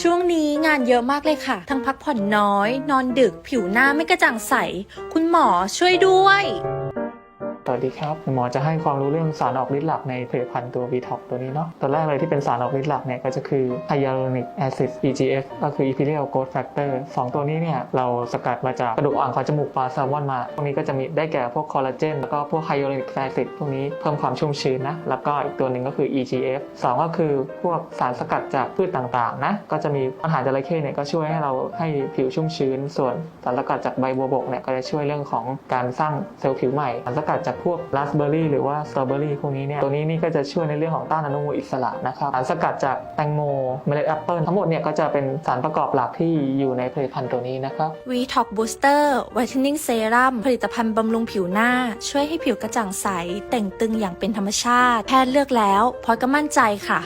ช่วงนี้งานเยอะมากเลยค่ะ ทั้งพักผ่อนน้อย นอนดึก ผิวหน้าไม่กระจ่างใส คุณหมอช่วยด้วย สวัสดีครับหมอจะให้ความรู้เรื่องสารออกฤทธิ์หลักในผลิตภัณฑ์ตัว v t o x ตัวนี้เนาะ ตัวแรกเลยที่เป็นสารออกฤทธิ์หลักเนี่ยก็จะคือ hyaluronic acid EGF ก็คือ imperial growth factor สองตัวนี้เนี่ยเราสกัดมาจากกระดูกอ่างขางจมูกปลาแซลมอนมา พวกนี้ก็จะมีได้แก่พวกคอลลาเจนแล้วก็พวก hyaluronic acid พวกนี้เพิ่มความชุ่มชื้นนะ แล้วก็อีกตัวหนึ่งก็คือ EGF สองก็คือพวกสารสกัดจากพืชต่างๆนะ ก็จะมีอาหารจระเข้เนี่ยก็ช่วยให้เราให้ผิวชุ่มชื้น ส่วนสารสกัดจากใบบัวบกเนี่ยก็จะช่วยเรื่องของการสร้างเซลล์ผิวใหม่สารสกัดจากพวกราสเบอร์รี่หรือว่าสตรอเบอร์รี่พวกนี้เนี่ย ตัวนี้นี่ก็จะช่วยในเรื่องของต้านอนุมูลอิสระนะครับ สารสกัดจากแตงโม เมล็ดแอปเปิลทั้งหมดเนี่ยก็จะเป็นสารประกอบหลักที่อยู่ในผลิตภัณฑ์ตัวนี้นะครับ v t o x Booster Whitening Serum ผลิตภัณฑ์บำรุงผิวหน้า ช่วยให้ผิวกระจ่างใส แต่งตึงอย่างเป็นธรรมชาติ แพทย์เลือกแล้วพอยก็มั่นใจค่ะ